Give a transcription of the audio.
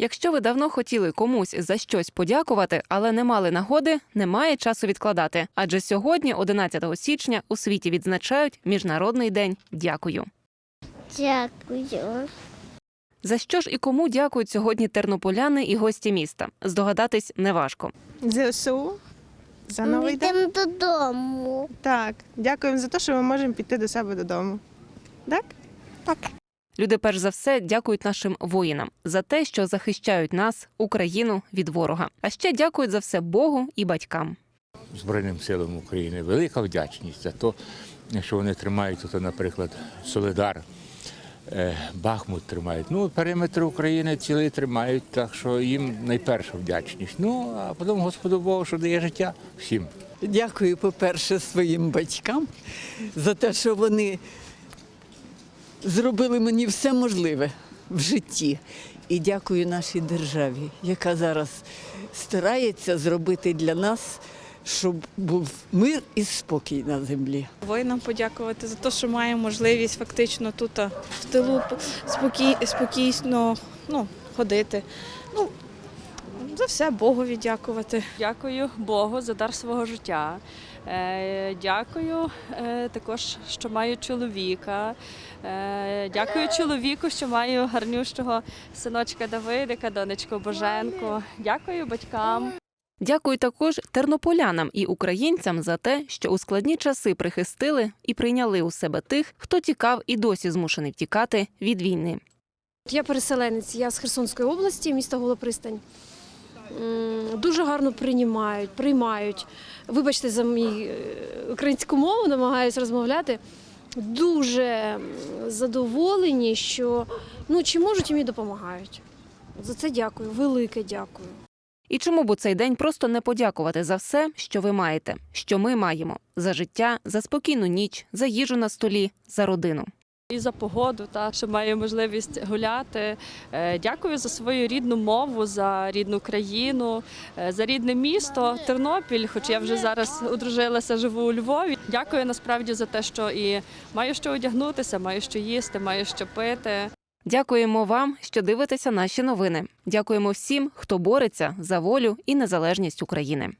Якщо ви давно хотіли комусь за щось подякувати, але не мали нагоди, немає часу відкладати. Адже сьогодні, 11 січня, у світі відзначають Міжнародний день дякую. Дякую. За що ж і кому дякують сьогодні тернополяни і гості міста? Здогадатись неважко. ЗСУ за Ми новий день. йдемо додому. Так, дякуємо за те, що ми можемо піти до себе додому. Так? Так. Люди перш за все дякують нашим воїнам за те, що захищають нас, Україну від ворога. А ще дякують за все Богу і батькам. Збройним силам України. Велика вдячність за те, що вони тримають тут, наприклад, Солидар, е, Бахмут тримають. Ну, периметр України цілий тримають, так що їм найперша вдячність. Ну, а потім Господу Богу, що дає життя всім. Дякую, по-перше, своїм батькам за те, що вони зробили мені все можливе в житті. І дякую нашій державі, яка зараз старається зробити для нас, щоб був мир і спокій на землі. Воїнам подякувати за те, що маємо можливість фактично тут в тилу спокій, спокійно ну, ходити. Ну, за все Богові дякувати. Дякую Богу за дар свого життя. Е, Дякую е, також, що маю чоловіка. Е, Дякую чоловіку, що маю гарнющого синочка Давидика, донечку Боженку. Дякую батькам. Дякую також тернополянам і українцям за те, що у складні часи прихистили і прийняли у себе тих, хто тікав і досі змушений втікати від війни. Я переселенець, я з Херсонської області, міста Голопристань. Дуже гарно приймають, приймають. Вибачте за мій е, українську мову, намагаюся розмовляти. Дуже задоволені, що ну, чи можуть, і допомагають. За це дякую, велике дякую. І чому б у цей день просто не подякувати за все, що ви маєте, що ми маємо за життя, за спокійну ніч, за їжу на столі, за родину. І за погоду, та що маю можливість гуляти. Е, Дякую за свою рідну мову, за рідну країну, е, за рідне місто Тернопіль. Хоч я вже зараз одружилася, живу у Львові. Дякую насправді за те, що і маю що одягнутися, маю що їсти, маю що пити. Дякуємо вам, що дивитеся наші новини. Дякуємо всім, хто бореться за волю і незалежність України.